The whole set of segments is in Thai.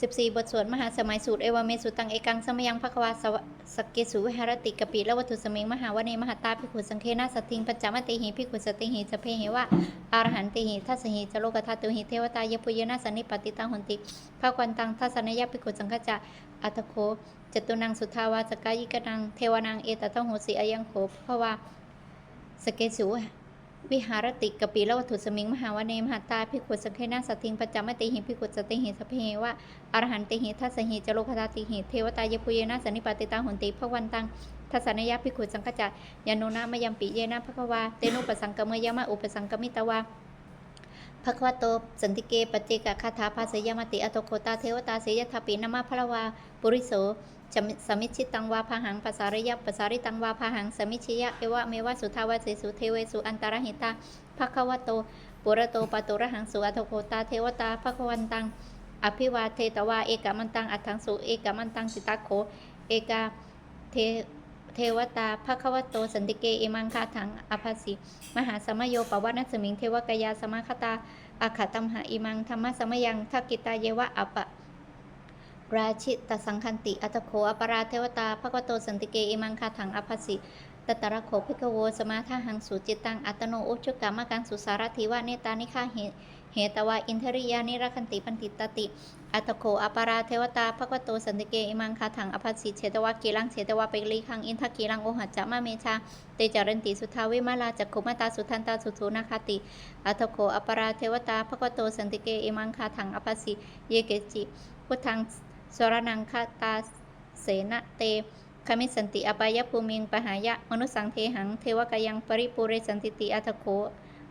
14 บทสวดมหาสมัยสูตร เอวเมสุตัง เอกังสมยังภควาสสกเกสุวิหารติกปิละวัตถุสมิงมหาวเนมหาตาภิขุสังเคนาสติงปัจจามติหิภิขุสติหิสพเพหิวะอารหันติหิทัสหิจโลกธาตุหิเทวตายปุยนาสนิปติตังหนติภควันตังทัสนยภิขุสังฆจะอัตโคจตุนังสุทาวาสกายิกนังเทวนังเอตทังโหสิอายังโขภวาสเกสุ วิหารติกปีละวัตถุสมิงมหาวเนมหาตาพิขุสังเคนาสติงปัจจามติหิพิขุสติหิสพเพวะอรหันติหิทัสหิจโลคตาติหิเทวตายปุเยนะสนนิปติตังหนติภวันตังทัสสนยพิขุสังกจจยานุนามยัมปิเยนะภควาเตนุปสังกเมยมะอุปสังกมิตวาภควโตสันติเกปเจกะคาถาภาสยมติอโตโคตาเทวตาเสยทัปินามาพระวาปุริโส สมิชิตังวาพหังภาษาริยะภาษาริตังวาพหังสมิชิยะเอวะเมวะสุทาวาเสสุเทเวสุอันตรหิตาภควโตปุระโตปตุระหังสุอัตโตโคตาเทวตาภควันตัง อภิวาเทตวาเอกมันตังอัตถังสุเอกมันตังสิตาโคเอกาเทเทวตาภควโตสันติเกอิมังคาถังอภัสสิมหาสมโยปวัตนสมิงเทวกายาสมาคตาอาขตัมหาอิมังธรรมสมยังทักกิตาเยวะอปะ ราชิตสังคันติ อัตโคอปราเทวตาภควโตสันติเกอิมังคาถังอภัสสิตตระโขภิกโวสมาทาหังสุจิตตัง อัตโนอุชุกกามกังสุสารถิวะเนตานิฆาเหเหตวาอินทริยานิรักันติปันติตติ อัตโคอปราเทวตาภควโตสันติเกอิมังคาถังอภัสสิเฉตวะกีลังเฉตวะเปกลีคังอินทกีลังโอหัจจะมะเมชาเตจารันติสุทาวิมาลาจักขุมาตาสุทันตาสุทูนาคติ อัตโคอปราเทวตาภควโตสันติเกอิมังคาถังอภัสสิเยเกจิพุทธัง สรนังคาตาเสนเตคมิสันติอปายภูมิงปหายะ มนุสังเทหัง เทวกายังปริปุเรสันติติอัตโค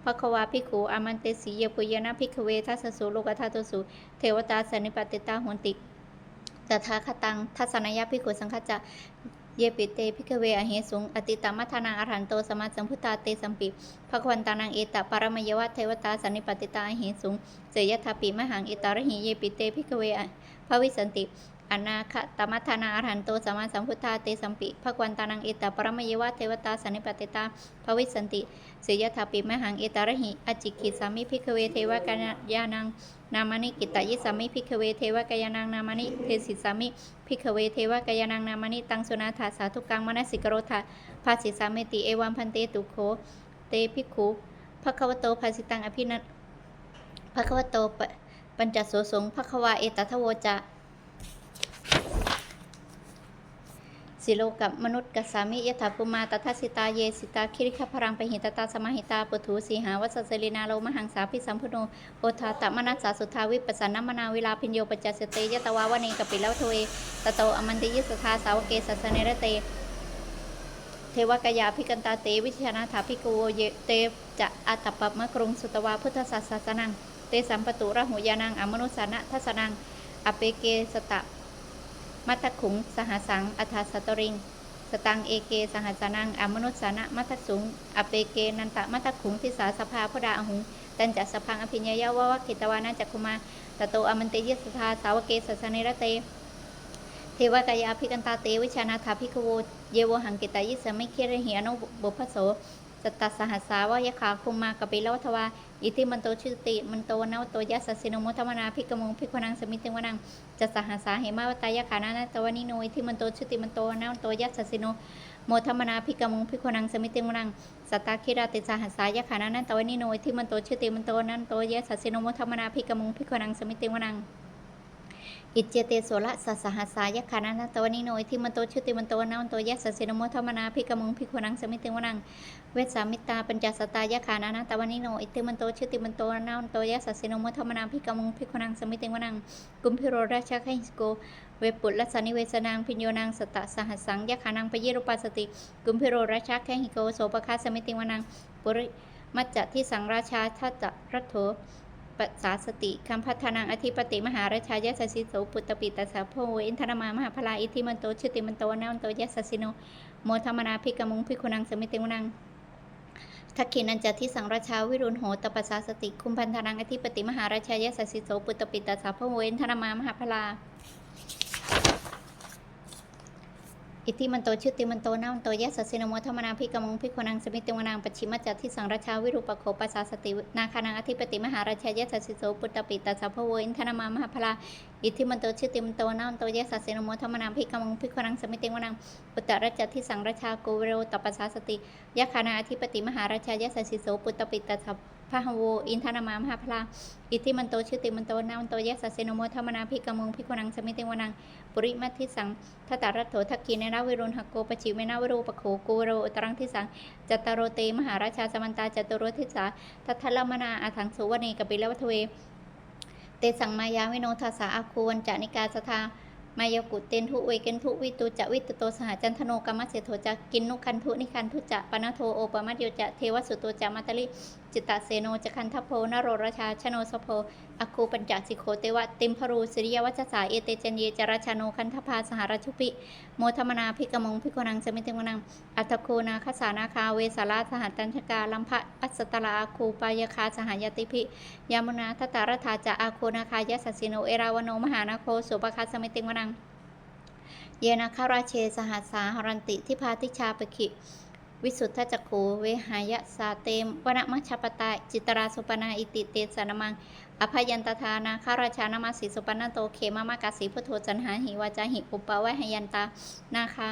ภควาภิกขูอามันเตสีเยปุยนะภิกขเวทัสสุโลกธาตุสุเทวตาสนิปติตาหุนติตถาคตังทัศนยะภิกขุสังฆจะ เยปิเตพิกเวอเหสุง อติตามัทนาอรหันโตสมาสัมพุทธาเตสัมปิภควันตานังเอตปารมยวะเทวตาสนนิปติตาอเหสุง เสยยถาปิมหังอิตารหิเยปิเตพิกเวอภวิสันติ อนาคตมัทนาอรหันโตสัมมาสัมพุทธาเตสัมปิภควันตานังเอตปรมเยวะเทวตาสันนิปติตาภวิสันติเสยถาปิมหังเอตารหิอจิกิสามิพิกเวเทวกายานังนามานิกิตายิสามิพิกเวเทวกายานังนามานิเทสิสามิพิกเวเทวกายานังนามานิตังสุนาถาสาธุกังมนสิกโรธาภาสิสามิติเอวัมพันเตตุโคเตภิกขุภควโตภาสิตังอภินันภควโตปัญจโสสงภควาเอตทโวจะ สิโลกับมนุษย์กัสสามิยถาภูมาตทัสิตาเยสิตาคิริขพรังปหิตตาสมาหิตาปุถุสีหาวัสสลินาโลมหังสาพิสัมพุโนโอทาตมนัสสาสุทาวิปัสสนมนาเวลาพิญโยปจจสเตยตวาวเนกปิลวทเอตโตอมันติยิสทาสาวเกสัสเนรเต เทวกายาพิกันตาเตวิชนาถาภิโวเยเตจะอัตปปมะกรุงสุตวาพุทธศาสนังเตสัมปตุระหุยานังอมนุสานะทัสนังอเปเกสตะ มัตตขุง สหสัง อัฏฐสตริง สตังเอเก สหัสนัง อมนุษสานะมัตตสุง อเปเก นันตะมัตตขุงทิสาสภาพุดาอหุง ตันจัสพังอภิญญาวะวะกิตวานาจักคุมาตโตอมันเตยสทาสาวเกสสเนรเต เทวกายาภิกันตาเตวิชานาถาภิกขโว เยวหังกิตายิสไมิคิระหิอนุบุพโส สตตสหัสสาวายขาคุมมากปิลวัทวาอิติมันโตชุติมันโตนวโตยัสสสิโนมุทมนาภิกมงภิกขนังสมิติวนังจะสหัสสาเหมาวตายขานานาตวนิโนอิทิมันโตชุติมันโตนาโตยัสสสิโนโมธรรมนาภิกมุงภิกขนังสมิติมุนังสตาคิราติสหัสสายขานานาตวนิโนอิทิมันโตชุติมันโตนันโตยัสสสิโนโมธรรมนาภิกมุงภิกขนังสมิติมุนัง อิจเจเตโสละสัสหัสายขานานาตวนิโนอิทิมันโตชุติมันโตนาโตยัสสสินโมธรรมนาภิกขมุงภิกขุนังสมิติมุนังเวสามิตาปัญจสตายะขานานาตวนิโนอิติมันโตชุติมันโตนาโตยัสสสินโมธรรมนาภิกขมุงภิกขุนังสมิติมุนังกุมพิโรราชาคหิสโกเวปุตลสนิเวสนางพิญโยนางสตะสหัสสังยะขานังปยิรุปัสติ กุมพิโรราชาคหิโกโสปคาสมิติวนังปุริมัจจะที่สังราชาทัจจะรัตโถ ปัสสาสติคัมพัฒนังอธิปติมหาราชายสสิโสปุตตปิตาสาโพเวอินทรมามหาพลาอิทิมันโตชุติมันโตนามันโตยสสิโนโมธรรมนาภิกขมุงภิกขุนังสมิติวนังทักขินันจะที่สังราชาวิรุณโหตปัสสาสติคุมพันธนังอธิปติมหาราชายสสิโสปุตตปิตาสาโพเวนธนมามหาพลา อิทธิมันโตชุติมันโตนามันโตยะสสสินโมธรรมนาภิกมังภิกขนังสมิติวนังปัจฉิมจัตทิสังราชาวิรูปโคปัสสาสตินาคานังอธิปติมหาราชายะสสสิโสปุตตปิตัสสะพะโวอินทนามามหาพลาอิทธิมันโตชุติมันโตนามันโตยะสสสินโมธรรมนาภิกมังภิกขนังสมิติวนังปุตตราชทิสังราชาโกเวโรตปัสสาสติยะคานาอธิปติมหาราชายะสสสิโสปุตตปิตัสสะ พะโวอินทนามามหาพลาอิทธิมันโตชุติมันโตนามันโตยะสสสินโมธรรมนาภิกมังภิกขนังสมิติวนังปุริมัทิสังทัตตารัตโถทักกีเนนาวิรุณหโกปชิเมนาวิรูปโขโกโรอุตรังทิสังจัตตารโรเตมหาราชาสมันตาจัตุโรทิสาทัททลมนาอาถังสุวเนกปิลวัทเว เตสังมายาวิโนทัสสาอาคูวันจานิกาสทา มายกุเตนทุเวเกนทุวิตุจะวิตุโตสหจันทโนกรรมเสโทจะกินนุคันทุนิคันทุจะปนโทโอปมัตโยจะเทวสุโตจะมัตตลิจิตตเสโนจะคันทโพนโรราชาชโนสโพอคูปัญจสิโคเตวะติมพรูสิริยวัจสาเอเตจันเยจราชาโนคันทพาสหราชุปิโมธรรมนาพิกมงพิกนังสมิติวนังอัตโคนาคสานาคาเวสาราสหัตัญชกาลัมพะอัสตลาอคูปายคาสหายติพิยามุนาทตารธาจะอาโคนาคายสสสิโนเอราวโนมหานาโคสุปคัสมิติวนัง เยนาคาราเชสหัสสาหรันติทิพาติชาปคิวิสุทธจักขูเวหายะสาเตมวนมัชปตาจิตราสุปนาอิติเตสนมัง อภยันตทานาข้าราชานามาสีสุปนาโตเขมามากาสีพุทโธจันหาหิวาจาหิอุปวะหยันตานาคา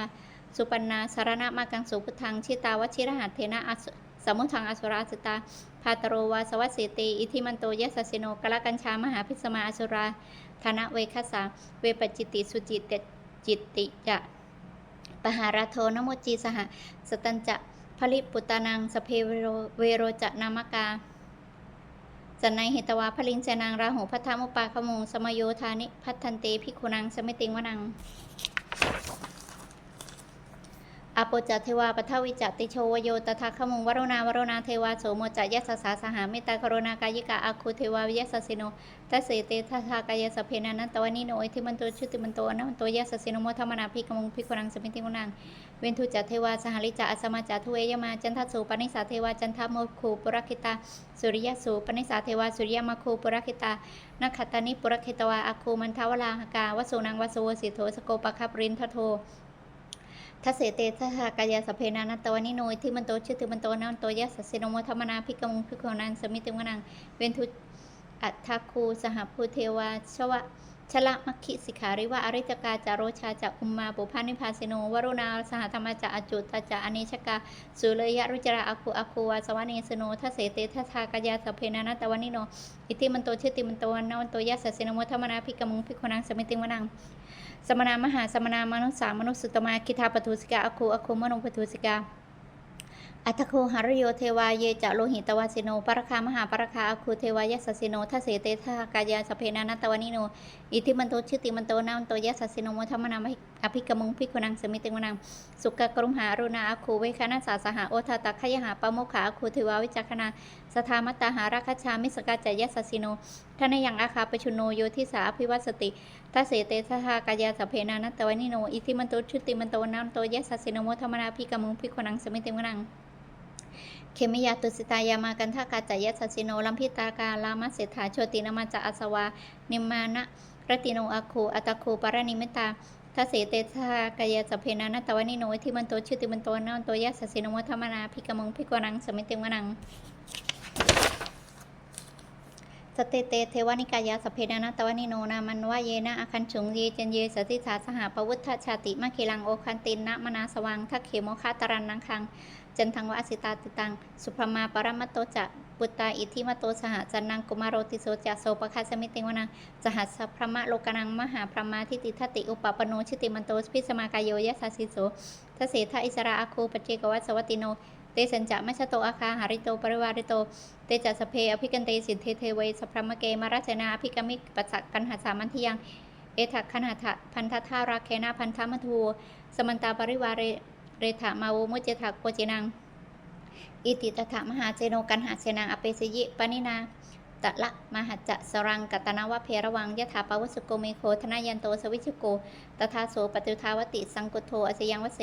สุปนาสารณะมากังสุพุทังชิตาวชิรหัตเทนะอสสมุทังอสุราสตาพาตโรวาสวัสเสเตอิทิมันโตยะสสสิโนกละกัญชามหาพิสมาอสุราธนะเวคสาเวปจิติสุจิตเต จิตติจะปหาราโทนโมจีสหสตัญจะผลิปุตตานังสเพเวโรเจะนามกาจันในหิตวาพลิงเจนางราหูพัทธมุปาขมงสมโยธานิ พัทธันเตพิคุนังสมิติงวนัง อาโปจัตเทวาปทวิจัตติโชวโยตถาคมุงวโรนาวโรนาเทวาโสโมจัยสสาสหามตตากโรนากายิกาอาคุเทวาวิยสสิโนทัสเสเตทัทากายสเพนันันตวานิโนอิทิมันโตชุติมันโตอนันโตยสสิโนโมธรรมนาภิกมุงภิกขุนังสมิติงวนังเวนทุจัตเทวาสหริจาอสมาจาทุเวยมาจันทสูปนิสาเทวาจันทโมคูปุรคิตาสุริยสูปนิสาเทวาสุริยมาคูปุรคิตานักขตานิปุรคิตวาอาคูมันทาวลาหกาวสุนังวสุวสิโธสโกปะคับรินทโท ทัสเสเตทัสหากายาสเพนานัตตวนิโนยที่มันโตชื่อติมันโตนันโตยะสัสสิโนโมธรรมนาภิกมุงภิกขนังสมิติวนังเวนทุอัตถาคูสหภูเทวาชวะ ชละมัคคิสิขาริวะอริจกาจาโรชาจะอุมมาปุพานิพาสิโนวรุณาสหธรรมจะอจุตจะอเนชกาสุเลยะรุจระอาคูอาคูวาสวาเนสโนทัสเสเตทัสหากายาสเพนานตตวนิโน อิติมันโตชื่อติมันโตนันโตยะสัสนโมธรรมนาภิกมุงภิกขนังสมิติวนังสมณามหาสมณามนุษย์สามนุสุตมาคิทาปทุสิกาอคูอคูมโนปทุสิกา อัตโคหารโยเทวาเยจะโลหิตวาสิโนปรคามหาปรคาอคูเทวายสสสิโนทัเสเตทากายาสเพนานัตตวนิโน อิทิมันโตชิติมันโตนามันโตยสสสิโนมธรรมนามอภิกมุงพิกุนังสมิติวนังสุกกรุมหารุณาอคูเวคานาสาสหาโอทาตักขยหาปโมขาอคูเทวาวิจักขณาสทามตตาหาราคชามิสกาจายสสิโนทนยังอาคาปชุโนโยทิสาอภิวัตสติทัเสเตทากายาสเพนานัตตวนิโน อิทิมันโตชุติมันโตนามันโตยสสสิโนมธรรมนาภิกมุงพิกุนังสมิติวนัง เขมิยาตุสิตายามากันทากาจายสัสสิโนลัมพิตากาลามาเสถาโชตินามาจะอาสวา นิมานะรติโนอาคูอัตคูปารณิมิตาทัสเสเตทากายาสพเพนานัตตวนิโนที่มันโตชื่อติมันโตนามันโตยะสัสสิโนมัธมนาภิกมงภิกวนังสมิติวนังสเตเตเทวานิกายาสเพนานัตตวนิโนนามันวะเยนะอาคันฉุงเยเจนเยสติสาสหปวุฒชาติมะเคลังโอคันตินนะมนาสวังทักเขโมคาตรันนังคัง จันทังวะอสิตาติตัง สุพรมาปรมัตโตจะปุตตาอิทิมโตสหจันนังกุมารโรติโสจะโสปคัสมิติวนังจหัสพระมะโลกนังมหาพระมาทิติทติอุปปโนชิติมันโตพิสมากายโยยะสสิโสทเสทะอิสระอาคูปเจกวัสวัติโนเตสัญจะมัชโตอาคาหาริโตปริวาริโต เตจัสสเพอภิกันเตสินเทเทเวสัพรมเกมาราชนาอภิกมิกปัสสะกันหัสามันทิยัง เอทักขณาถะพันทธาราเคนาพันธมัทูสมันตาปริวาเร เรถามาโวมุจเจถักโปเจนัง อิติตถามหาเจโนกันหาเสนังอเปสยิปนินาตะละมหัจจะสรังกัตนาวะเพระวังยะถาปวัสสุโกเมโคธนายันโตสวิชโกตถาโสปตุทาวติสังกุโทอสยังวเส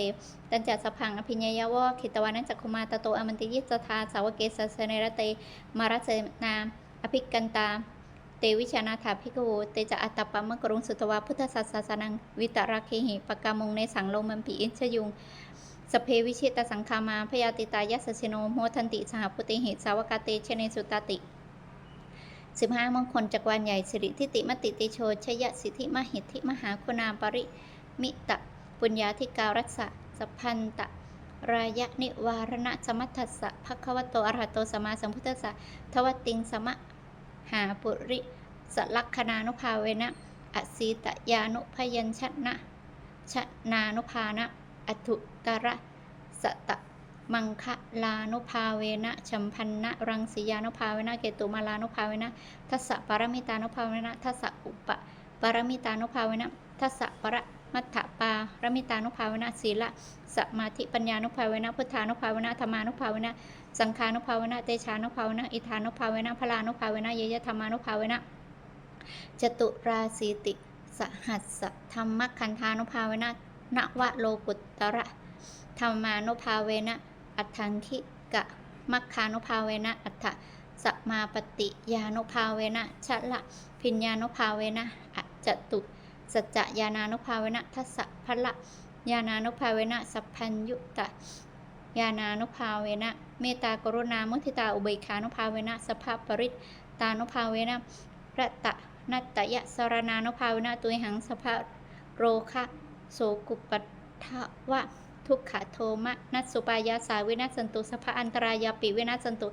ตันจัสพังอภิญญยวะขิตวานันจักคุมาตโตอมันติยิสทาสาวเกสสเนรเตมารัสนาอภิกันตาเตวิชานาถาภิกขโวเตจะอัตตปะมะกรุงสุตวาพุทธศาสนัง วิตราเคหิปกามงในสังโลมัมปีอินชยุง สเพวิชิตสังคามาพยาติตายัสสิโนโมทันติสหพุติเหตสาวกาเตชเนสุตติสิบห้ามงคลจักรวาลใหญ่สิริทิติมติติโชชยสิทธิมหิทธิมหาคุณาปริมิตะปุญญาธิการัสสะสัพพันตะรายะนิวารณะสมัทธัสสะภควโตอรหัตโตสมาสัมพุทธัสสะทวติงสมะหาปุริสลักขณานุภาเวนะอสีตยานุพยัญชนะชนานุภานะ อทุตระสตะมังคะลานุภาเวนะชัมพันนะรังสียานุภาเวนะเกตุมาลานุภาเวนะทัสสะปรมิตานุภาเวนะทัสสะอุปปรมิตานุภาเวนะทัสสะปรมัตถปารมิตานุภาเวนะศีละสมาธิปัญญานุภาเวนะพุทธานุภาเวนะธรรมานุภาเวนะสังขานุภาเวนะเตชานุภาเวนะอิทานุภาเวนะพลานุภาเวนะเยยธรรมานุภาเวนะจตุราสีติ สหัสสธรรมคันธานุภาเวนะ นวโลกุตตระธรรมานุภาเวนะ อัฏฐังคิกะมัคคานุภาเวนะ อัฏฐสมาปฏิยานุภาเวนะชะละ พิญญานุภาเวนะอัจจตุสัจจะยานานุภาเวนะทัสสะพละญาณานุภาเวนะสัพพัญยุตะญาณานุภาเวนะ เมตตากรุณามุทิตาอุเบกขานุภาเวนะสภาพปริตตานุภาเวนะระตะนัตตยะสรณานุภาเวนะตุยหังสภาโรคะ โสกุปัฏฐวะทุกขโทมะนัสสุปายาสาวินาสันตุสภาอันตรายาปิวินาสันตุ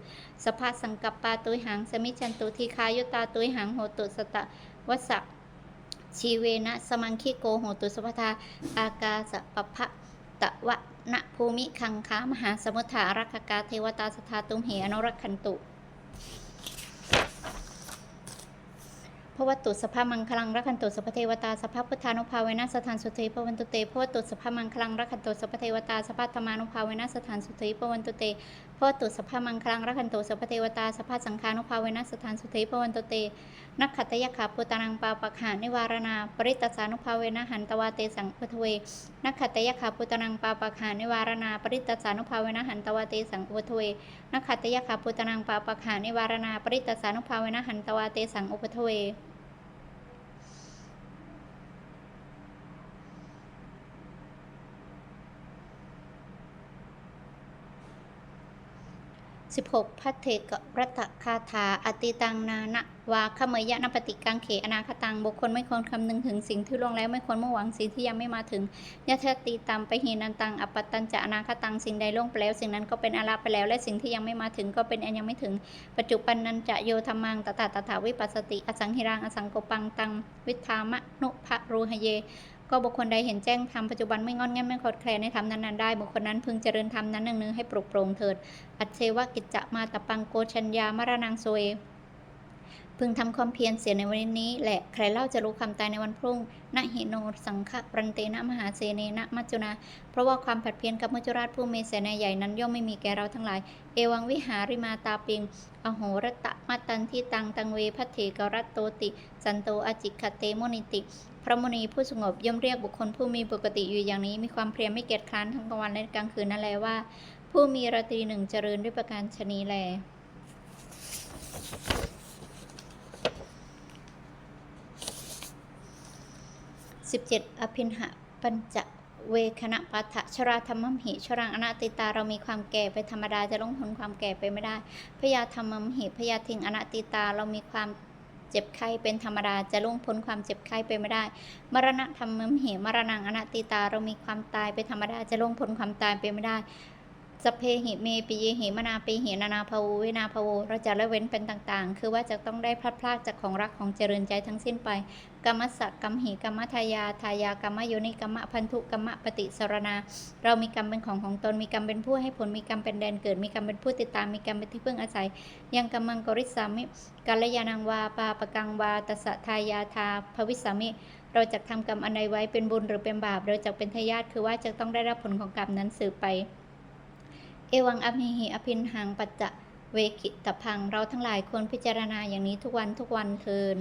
สภาสังกัปปาตุยหังสมิจันตุทีคายุตาตุยหังโหตุสตะวสสะชีเวนะสมังคิโกโหตุสภทาอากาสปภะตะวะนภูมิคังคามหาสมุทารักกาเทวตาสทธาตุมเหอนุรักขันตุ พระวัตุสภามังคลังรักขันตุสัพเทวตาสภาพุทธานุภาเวนะสถานสุเทพวันตุเตพระวัตุสภามังคลังรักขันตุสัพเทวตาสภาธรรมานุภาเวนะสถานสุเทพวันตุเตพระวัตุสภามังคลังรักขันตุสัพเทวตาสภาสังฆานุภาเวนะสถานสุเทพวันตุเตนักขัตยขาปุตานังปาปักหานิวารณา ปริตตสานุภาเวนะหันตวาเตสังอุทเวนักขัตยขาปุตานังปาปักหานิวารณา ปริตตสานุภาเวนะหันตวาเตสังอุทเวนักขัตยขาปุตานังปาปักหานิวารณาปริตตสานุภาเวนะหันตวาเตสังอุปทเว 16. พัทเทกรัตคาถาอติตังนานะวาขเมยะนปฏิกังเขอนาคตังบุคคลไม่ควรคำนึงถึงสิ่งที่ล่วงแล้วไม่ควรมุ่งหวังสิ่งที่ยังไม่มาถึงยะเทตีตามไปหีนันตังอปตันจะอนาคตังสิ่งใดล่วงไปแล้ว สิ่งนั้นก็เป็นอาลาไปแล้ว และสิ่งที่ยังไม่มาถึงก็เป็นอันยังไม่ถึง ปัจจุบันนันจะโยธรรมังตถาตถาวิปัสสติ อสังหิรังอสังโกปังตัง วิธามะนุภะรูหเย ก็บุคคลใดเห็นแจ้งธรรมปัจจุบันไม่งอนแง่ไม่คอดแคลนในธรรมนั้นๆได้บุคคลนั้นพึงเจริญธรรมนั้นหนึ่งๆให้ปลุกโปร่งเถิด อัจเชวะกิจจะมาตะปังโกชัญญามรณังโซเอ พึงทำความเพียรเสียในวันนี้แหละใครเล่าจะรู้ความตายในวันพรุ่งนะหิโนสังฆปรันเตนะมหาเสเนนะมัจจุนา เพราะว่าความผัดเพี้ยนกับมัจจุราชผู้มีเสนาใหญ่นั้นย่อมไม่มีแก่เราทั้งหลาย เอวังวิหาริมาตาปิง อโหรตะมัตตันที่ตังตังเวพัทเถกรัตโตติจันโตอจิคเตโมนิติพระมุนีผู้สงบย่อมเรียกบุคคลผู้มีปกติอยู่อย่างนี้ มีความเพียรไม่เกียจคร้านทั้งกลางวันและกลางคืนนั่นแหละว่า ผู้มีราตรีหนึ่งเจริญด้วยประการชนีแล 17. อภินหะปัญจเวคณะปัฏฐชราธรรมมหิชรังอนาติตาเรามีความแก่ไปธรรมดาจะลงพ้นความแก่ไปไม่ได้พยาธรรมมหิพยาทิงอนาติตาเรามีความเจ็บไข้เป็นธรรมดาจะล่วงพ้นความเจ็บไข้ไปไม่ได้ มรณะธรรมมหิมรณังอนัตติตาเรามีความตายเป็นธรรมดาจะล่วงพ้นความตายไปไม่ได้ สพเพหิเมปิเยหิมนาปิหินานาภาวูเวนาภาวูเราจะละเว้นเป็นต่างๆ คือว่าจะต้องได้พลัดพรากจากของรักของเจริญใจทั้งสิ้นไปกรรมสักกรรมหิกรรมทายาทายากรรมโยนิกรรมพันธุกรรมปฏิสรณา เรามีกรรมเป็นของของตนมีกรรมเป็นผู้ให้ผลมีกรรมเป็นแดนเกิดมีกรรมเป็นผู้ติดตามมีกรรมเป็นที่พึ่งอาศัย ยังกรรมังกริสามิกัลยาณังวาปาปกังวาตสะทายาทาภวิสามิเราจะทำกรรมอันใดไว้เป็นบุญหรือเป็นบาปเราจะเป็นทายาทคือว่าจะต้องได้รับผลของกรรมนั้นสืบไป เอวังอภิหิอภินหังปัจจะเวกิตพัง เราทั้งหลายควรพิจารณาอย่างนี้ทุกวันทุกวันเทิน